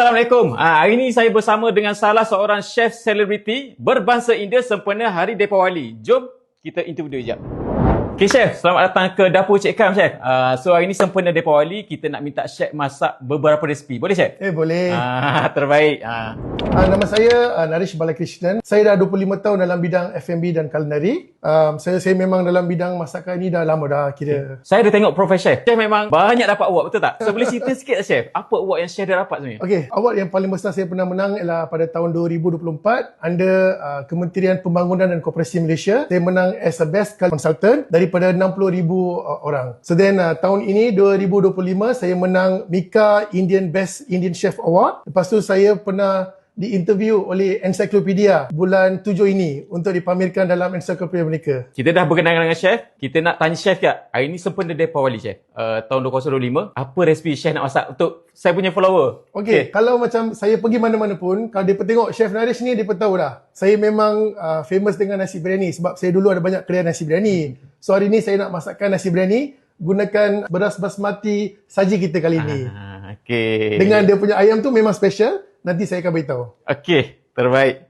Assalamualaikum. Ah, hari ini saya bersama dengan salah seorang chef selebriti berbangsa India sempena Hari Deepawali. Jom kita interview dia sekejap. Okay Chef, selamat datang ke Dapur Cik Kam Chef. Uh, so hari ini sempena Deepawali, kita nak minta Chef masak beberapa resipi. Boleh Chef? Eh boleh. Ah, terbaik. Ah. Uh, nama saya uh, Narish Balakrishnan. Saya dah 25 tahun dalam bidang F&B dan culinary. Um, saya saya memang dalam bidang masakan ni dah lama dah kira. Saya dah tengok Prof Chef. Chef memang banyak dapat award, betul tak? So boleh cerita sikit Chef, apa award yang Chef dah dapat sebenarnya? Okey, award yang paling besar saya pernah menang ialah pada tahun 2024 under uh, Kementerian Pembangunan dan Koperasi Malaysia. Saya menang as a best consultant daripada 60,000 orang. So then uh, tahun ini 2025 saya menang Mika Indian Best Indian Chef Award. Lepas tu saya pernah diinterview oleh Encyclopedia bulan 7 ini untuk dipamerkan dalam Encyclopedia mereka. Kita dah berkenalan dengan Chef. Kita nak tanya Chef kat. Hari ini sempena Deepawali Chef. Uh, tahun 2025. Apa resipi Chef nak masak untuk saya punya follower? Okey, okay. kalau macam saya pergi mana-mana pun, kalau dia tengok Chef Narish ni, dia tahu dah. Saya memang uh, famous dengan nasi biryani sebab saya dulu ada banyak kedai nasi biryani. So hari ni saya nak masakkan nasi biryani gunakan beras basmati saji kita kali ini. Ah, okay. Dengan dia punya ayam tu memang special. Nanti saya akan beritahu. Okey, terbaik.